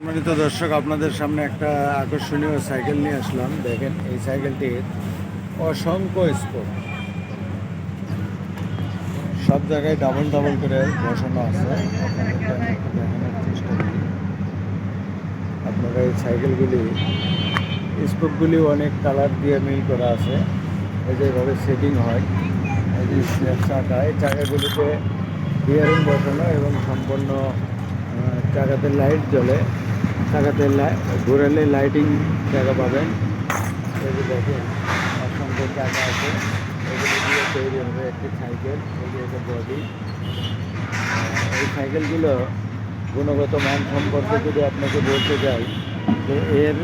সম্মানিত দর্শক, আপনাদের সামনে একটা আকর্ষণীয় সাইকেল নিয়ে আসলাম। দেখেন, এই সাইকেলটির অসংখ্য স্পোর্ট সব জায়গায় ডাবল ডাবল করে বসানো আছে। আপনারা এই সাইকেলগুলি স্পোকগুলি অনেক কালার দিয়ে মিল করা আছে। এই যে এভাবে সেটিং হয়, এই যে চাকা এই চাকাগুলিতে বিয়ারিং বসানো এবং সম্পূর্ণ চাকাতে লাইট জ্বলে। চাকাতে ঘোরালে লাইটিং চাকা পাবেন। যে দেখেন, অসংখ্য চাকা আছে। এগুলি দিয়ে তৈরি হবে একটি সাইকেল এই যে এটা বডি এই সাইকেলগুলো গুণগত মান সম্পর্কে যদি আপনাকে বলতে যাই, তো এর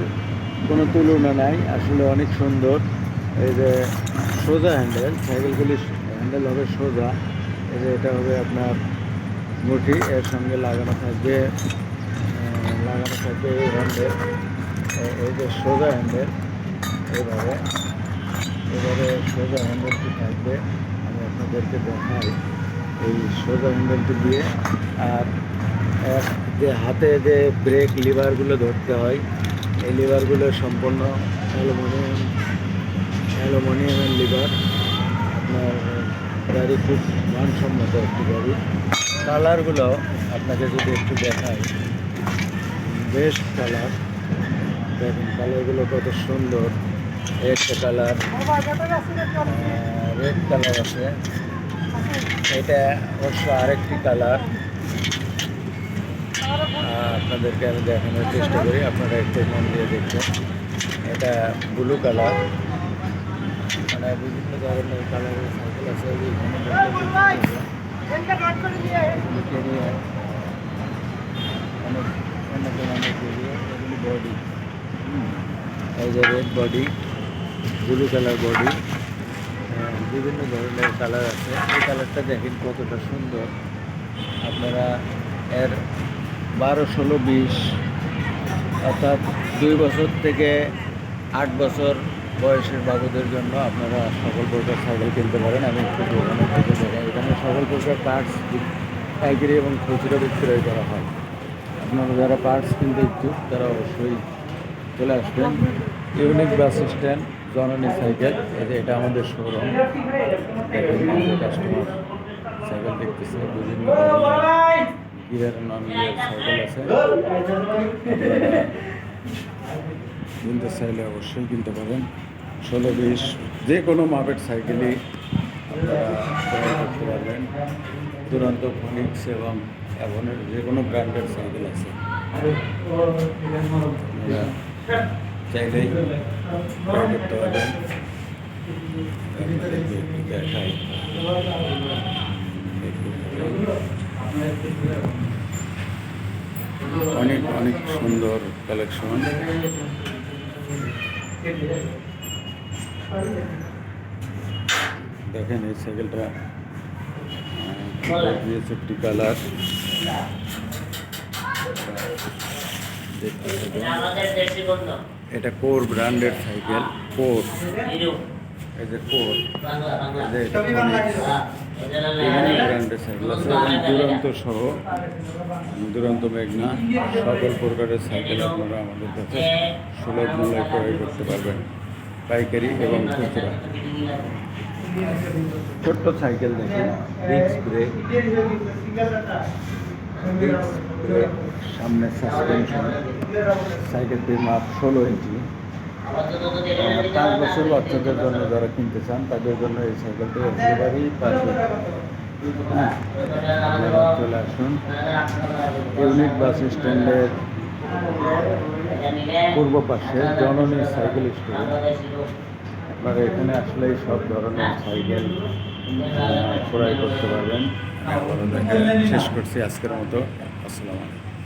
কোনো তুলনা নাই, আসলে অনেক সুন্দর। এই যে সোজা হ্যান্ডেল সাইকেলগুলি হ্যান্ডেল হবে সোজা। এই যে এটা হবে আপনার মুঠি এর সঙ্গে লাগানো থাকবে লাগানো থাকবে এই হ্যান্ডেল এই যে সোজা হ্যান্ডেল এইভাবে এবারে সোজা হ্যান্ডেলটি থাকবে, আমি আপনাদেরকে দেখাই। এই সোজা হ্যান্ডেলটি দিয়ে, আর এক যে হাতে যে ব্রেক লিভারগুলো ধরতে হয়, এই লিভারগুলো সম্পূর্ণ অ্যালুমিনিয়াম অ্যালুমিনিয়ামের লিভার আপনার গাড়ি খুব মানসম্মত একটি গাড়ি কালারগুলো আপনাকে যদি একটু দেখাই বেস্ট কালার। দেখুন, কালারগুলো কত সুন্দর। একটা কালার রেড কালার আছে। এটা অবশ্য আরেকটি কালার। আপনাদেরকে আমি দেখানোর চেষ্টা করি, আপনারা একটু মন দিয়ে দেখবেন। এটা ব্লু কালার। মানে বিভিন্ন ধরনের কালারের সাইকেল আছে নিয়ে অনেক অনেক বডি এই বডি ব্লু কালার বডি বিভিন্ন ধরনের কালার আছে। এই কালারটা দেখেন কতটা সুন্দর। আপনারা এর বারো ষোলো বিশ, অর্থাৎ দুই বছর থেকে আট বছর বয়সের বাবুদের জন্য আপনারা সকল প্রকার সাইকেল কিনতে পারেন। আমি একটু দোকানে থেকে দেখাই এখানে সকল প্রকার পার্টস পাইকারি এবং খুচরো বিক্রয় করা হয়। আপনারা যারা পার্টস কিনতে ইচ্ছুক, তারা অবশ্যই চলে আসবেন। Unique bus stand, Janani cycle. এটা আমাদের শোরুম। কাস্টমার সাইকেল দেখতেছে। বিভিন্ন গিয়ার নন গিয়ার সাইকেল আছে। কিনতে চাইলে অবশ্যই কিনতে পারেন। ষোলো বিশ যে কোনো মাপের সাইকেলই আপনারা করতে পারবেন। দুরন্ত ফনিক্স এবং অ্যাভনের যে কোনো ব্র্যান্ডের সাইকেল আছে। চাইলেই করতে পারবেন। অনেক অনেক সুন্দর কালেকশন। দেখেন এই সাইকেলটা দিয়েছে একটি কালার দেখতে থাকুন। আমাদের দেশি বন্ধু এটা কোর ব্র্যান্ডের সাইকেল কোর হিরো এই যে কোর বাংলা বাংলা এই যে ব্র্যান্ডের সাইকেল আছে এবং দুরন্ত সহ দুরন্ত মেঘনা, সকল প্রকারের সাইকেল আপনারা আমাদের কাছে সুলভ মূল্যে ক্রয় করতে পারবেন। পাইকারি এবং খুচরা। ছোট্ট সাইকেল দেখেন ডিস্ক সামনে সাসপেনশন সাইকেলটির মাপ ষোলো ইঞ্চি। পাঁচ বছর বাচ্চাদের জন্য যারা কিনতে চান, তাদের জন্য এই সাইকেলটি একেবারেই আপনারা চলে আসুন। ইউনিট বাস স্ট্যান্ডের পূর্ব পাশে জননী সাইকেল স্টোর। আপনারা এখানে আসলেই সব ধরনের সাইকেল ক্রয় করতে পারবেন। দেখা শেষ করছি আজকের মতো। আসসালামু আলাইকুম।